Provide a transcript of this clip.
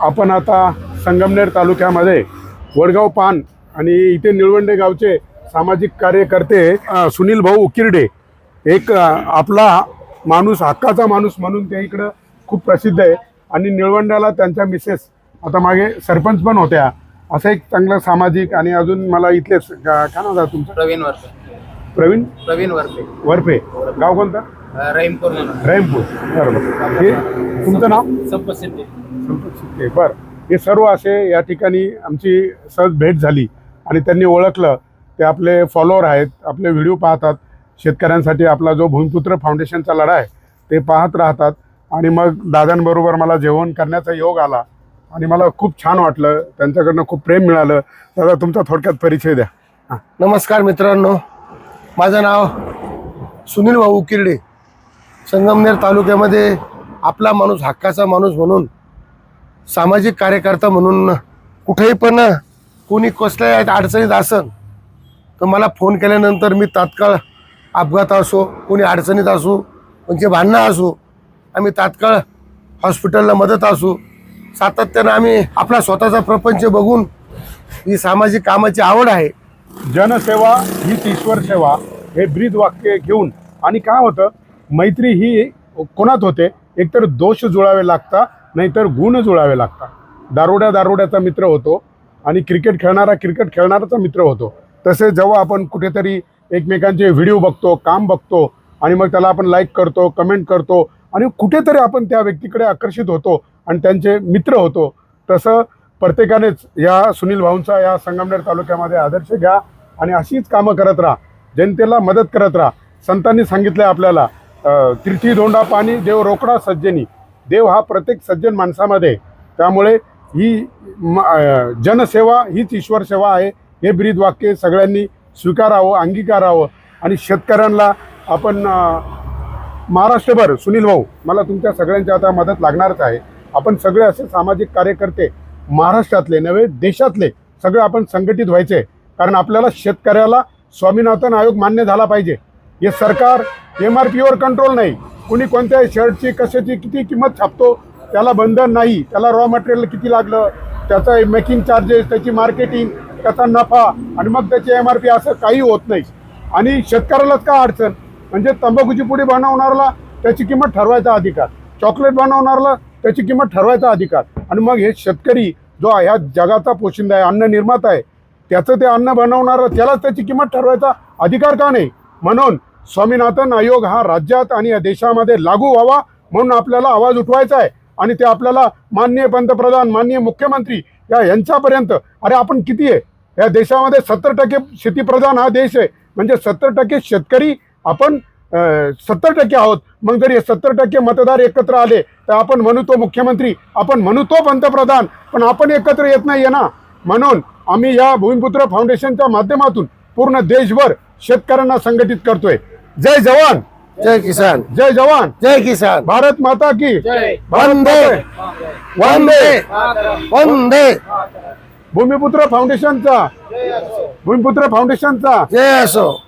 आपण आता संगमनेर तालुक्यामध्ये वडगाव पान आणि इथे निळवंडे गावचे सामाजिक कार्यकर्ते सुनील भाऊ उकिरडे एक आपला माणूस हक्काचा माणूस म्हणून ते इकडं खूप प्रसिद्ध आहे. आणि निळवंड्याला त्यांच्या मिसेस आता मागे सरपंच पण होत्या. असं एक चांगलं सामाजिक आणि अजून मला इथलेच का- काय नाव तुमचं? प्रवीण वरपे. प्रवीण? प्रवीण वरपे. वरपे. गाव कोणतं? रहीमपूर रहीमपूर. बरोबर. हे तुमचं नाव? संपत सिद्धी संपत शिंदे. बर. हे सर्व असे या ठिकाणी आमची सहज भेट झाली आणि त्यांनी ओळखलं. ते आपले फॉलोअर आहेत आपले व्हिडिओ पाहतात. शेतकऱ्यांसाठी आपला जो भूमिपुत्र फाउंडेशनचा लढा आहे ते पाहत राहतात. आणि मग दादांबरोबर मला जेवण करण्याचा योग आला. आणि मला खूप छान वाटलं. त्यांच्याकडनं खूप प्रेम मिळालं. दादा तुमचा थोडक्यात परिचय द्या. हां नमस्कार मित्रांनो. माझं नाव सुनील भाऊ किरडे. संगमनेर तालुक्यामध्ये आपला माणूस हक्काचा माणूस म्हणून सामाजिक कार्यकर्ता म्हणून कुठेही पण कोणी कसल्या अडचणीत असन तर मला फोन केल्यानंतर मी तात्काळ अपघात असो कोणी अडचणीत असू कोणचे भांडणं असू आम्ही तात्काळ हॉस्पिटलला मदत असू सातत्यानं आम्ही आपला स्वतःचा प्रपंच बघून ही सामाजिक कामाची आवड आहे. जनसेवा हीच ईश्वर सेवा हे ब्रीद वाक्य घेऊन. आणि काय होतं? मैत्री ही कोणात होते? एकतर दोष जुळावे लागता नाहीतर गुण जुळावे लागता. दारोड्या दारोड्याचा मित्र होतो आणि क्रिकेट खेळणारा क्रिकेट खेळणाराचा मित्र होतो. तसे जेव्हा आपण कुठेतरी एकमेकांचे व्हिडिओ बघतो काम बघतो आणि मग त्याला आपण लाईक करतो कमेंट करतो आणि कुठेतरी आपण त्या व्यक्तीकडे आकर्षित होतो आणि त्यांचे मित्र होतो. तसं प्रत्येकानेच या सुनील भाऊंचा या संगमनेर तालुक्यामध्ये आदर्श घ्या आणि अशीच कामं करत राहा. जनतेला मदत करत राहा. संतांनी सांगितलं आपल्याला तीर्थी धोंडा पाणी देव रोकडा सज्जनी. देव हा प्रत्येक सज्जन माणसामध्ये. आहे. त्यामुळे ही म- जनसेवा हीच ईश्वर सेवा आहे. हे ब्रीद वाक्य सगळ्यांनी स्वीकारावं अंगीकारावं. आणि शेतकऱ्यांना आपण महाराष्ट्रभर सुनील भाऊ मला तुमच्या सगळ्यांच्या आता मदत लागणारच आहे. आपण सगळे असे सामाजिक कार्यकर्ते महाराष्ट्रातले नव्हे देशातले सगळे आपण संघटित व्हायचे. कारण आपल्याला शेतकऱ्याला स्वामीनाथन आयोग मान्य झाला पाहिजे. हे सरकार एम आर पीवर कंट्रोल नाही. कुणी कोणत्याही शर्टची कशाची किती किंमत छापतो त्याला बंधन नाही. त्याला रॉ मटेरियल किती लागलं त्याचं मेकिंग चार्जेस त्याची मार्केटिंग त्याचा नफा आणि मग त्याची एम आर पी असं काही होत नाही. आणि शेतकऱ्यालाच का अडचण? म्हणजे तंबाखूची पुडी बनवणाऱ्याला त्याची किंमत ठरवायचा अधिकार. चॉकलेट बनवणाऱ्याला त्याची किंमत ठरवायचा अधिकार. आणि मग हे शेतकरी जो ह्या जगाचा पोशिंदा आहे अन्न निर्माता आहे त्याचं ते अन्न बनवणारं त्यालाच त्याची किंमत ठरवायचा अधिकार का नाही? म्हणून स्वामीनाथन आयोग हा राज्यात आणि या देशामध्ये लागू व्हावा म्हणून आपल्याला आवाज उठवायचा आहे. आणि ते आपल्याला माननीय पंतप्रधान माननीय मुख्यमंत्री या यांच्यापर्यंत अरे आपण किती आहे? या देशामध्ये सत्तर टक्के शेतीप्रधान हा देश आहे. म्हणजे सत्तर टक्के शेतकरी आपण सत्तर टक्के आहोत. मग जर हे सत्तर टक्के मतदार एकत्र आले तर आपण म्हणू तो मुख्यमंत्री आपण म्हणू तो पंतप्रधान पण आपण एकत्र येत नाही आहे ना. म्हणून आम्ही या भूमिपुत्र फाउंडेशनच्या माध्यमातून पूर्ण देशभर शेतकऱ्यांना संघटित करतोय. जय जवान. जय किसान. जय जवान. जय किसान. भारत माता की. वंदे. वंदे. वंदे. भूमिपुत्र फाउंडेशनचा. भूमिपुत्र फाउंडेशनचा. जय असो.